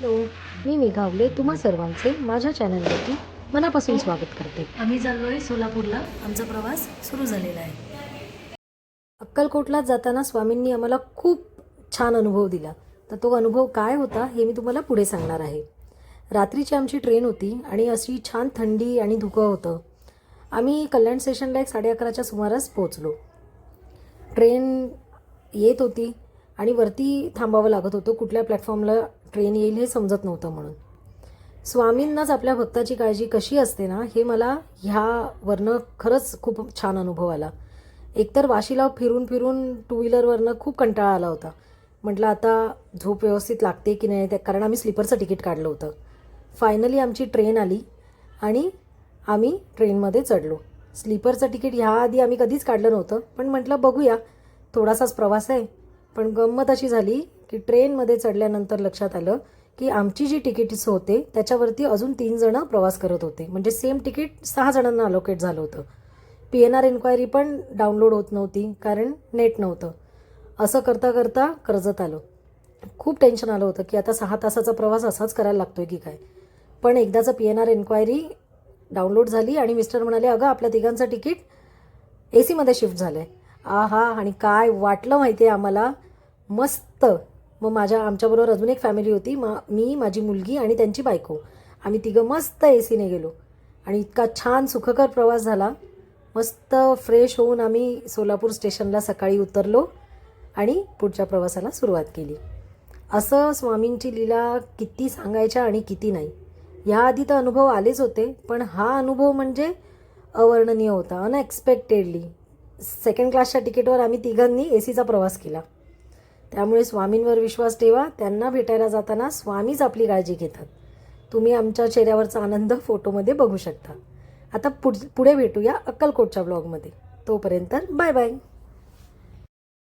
Hello मी मेघावले तुम्हा सर्वांचे माझ्या चॅनलवरती मनापासून स्वागत करते. आम्ही चाललोय सोलापूरला आमचा प्रवास सुरू झालेला आहे. अक्कलकोटला जाताना स्वामींनी आम्हाला खूप छान अनुभव दिला. तर तो अनुभव काय होता हे मी तुम्हाला पुढे सांगणार आहे. रात्रीची आमची ट्रेन होती आणि अशी छान थंडी आणि धुकं होतं. आम्ही कल्याण स्टेशनला एक साडे अकराच्या सुमारास पोहोचलो. ट्रेन येत होती आणि वरती थांबावं लागत होतं कुठल्या प्लॅटफॉर्मला ट्रेन येईल हे समजत नव्हतं म्हणून. स्वामींनाच आपल्या भक्ताची काळजी कशी असते ना हे मला ह्यावरनं खरंच खूप छान अनुभव आला. एकतर वाशीला फिरून फिरून टू व्हीलरवरनं खूप कंटाळा आला होता. म्हटलं आता झोप व्यवस्थित लागते की नाही? त्या कारण आम्ही स्लीपरचं तिकीट काढलं होतं. फायनली आमची ट्रेन आली आणि आम्ही ट्रेनमध्ये चढलो. स्लीपरचं तिकीट ह्याआधी आम्ही कधीच काढलं नव्हतं. पण म्हटलं बघूया. थोडासाच प्रवास आहे. पण गंमत अशी झाली की ट्रेनमध्ये चढल्यानंतर लक्षात आलं की आमची जी तिकीट्स होते त्याच्यावरती अजून तीन जणं प्रवास करत होते. म्हणजे सेम तिकीट सहा जणांना अलोकेट झालं होतं. पी एन आर एन्क्वायरी पण डाउनलोड होत नव्हती कारण नेट नव्हतं. असं करता करता कर्जत आलो. खूप टेन्शन आलं होतं की आता सहा तासाचा प्रवास असाच करायला लागतो आहे की काय. पण एकदाचं P N R enquiry download झाली आणि मिस्टर म्हणाले अगं आपल्या तिघांचं तिकीट ए सीमध्ये शिफ्ट झालं आहे आ हा आणि काय वाटलं माहिती आहे आम्हाला? मस्त. मग माझ्या आमच्याबरोबर अजून एक फॅमिली होती. मा मी माझी मुलगी आणि त्यांची बायको. आम्ही तिघं मस्त ए सीने गेलो. आणि इतका छान सुखकर प्रवास झाला. मस्त फ्रेश होऊन आम्ही सोलापूर स्टेशनला सकाळी उतरलो आणि पुढच्या प्रवासाला सुरुवात केली. असं स्वामींची लीला किती सांगायच्या आणि किती नाही. ह्याआधी तर अनुभव आलेच होते पण हा अनुभव म्हणजे अवर्णनीय होता अनएक्सपेक्टेडली सेकंड क्लासच्या तिकीटवर आम्ही तिघांनी ए सीचा प्रवास केला. त्यामुळे स्वामींवर विश्वास ठेवा त्यांना भेटायला जाताना स्वामीच आपली काळजी घेतात. तुम्ही आमच्या चेहऱ्यावरचा आनंद फोटोमध्ये बघू शकता. आता पुढ पुढे भेटूया अक्कलकोटच्या ब्लॉगमध्ये तोपर्यंत बाय बाय